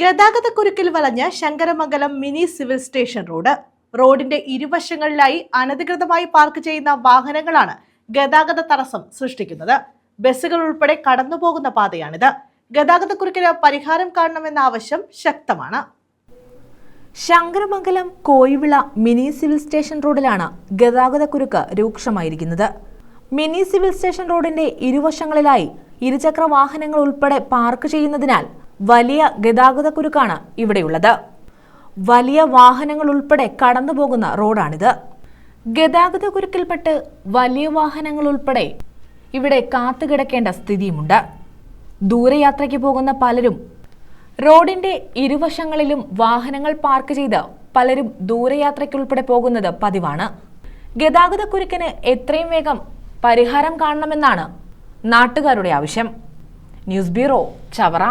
ഗതാഗതക്കുരുക്കിൽ വളഞ്ഞ Sankaramangalam mini civil station road. റോഡിന്റെ ഇരുവശങ്ങളിലായി അനധികൃതമായി പാർക്ക് ചെയ്യുന്ന വാഹനങ്ങളാണ് ഗതാഗത തടസ്സം സൃഷ്ടിക്കുന്നത്. ബസ്സുകൾ ഉൾപ്പെടെ കടന്നുപോകുന്ന പാതയാണിത്. ഗതാഗതക്കുരുക്കിന് പരിഹാരം കാണണമെന്ന ആവശ്യം ശക്തമാണ്. Sankaramangalam Koivila mini civil station റോഡിലാണ് ഗതാഗതക്കുരുക്ക് രൂക്ഷമായിരിക്കുന്നത്. മിനി സിവിൽ സ്റ്റേഷൻ റോഡിന്റെ ഇരുവശങ്ങളിലായി ഇരുചക്ര വാഹനങ്ങൾ ഉൾപ്പെടെ പാർക്ക് ചെയ്യുന്നതിനാൽ വലിയ ഗതാഗതക്കുരുക്കാണ് ഇവിടെയുള്ളത്. വലിയ വാഹനങ്ങൾ ഉൾപ്പെടെ കടന്നുപോകുന്ന റോഡാണിത്. ഗതാഗതക്കുരുക്കിൽപ്പെട്ട് വലിയ വാഹനങ്ങൾ ഉൾപ്പെടെ ഇവിടെ കാത്തുകിടക്കേണ്ട സ്ഥിതിയുമുണ്ട്. ദൂരയാത്രയ്ക്ക് പോകുന്ന പലരും റോഡിന്റെ ഇരുവശങ്ങളിലും വാഹനങ്ങൾ പാർക്ക് ചെയ്ത് പലരും ദൂരയാത്രയ്ക്കുൾപ്പെടെ പോകുന്നത് പതിവാണ്. ഗതാഗതക്കുരുക്കിന് എത്രയും വേഗം പരിഹാരം കാണണമെന്നാണ് നാട്ടുകാരുടെ ആവശ്യം. News bureau Chavara.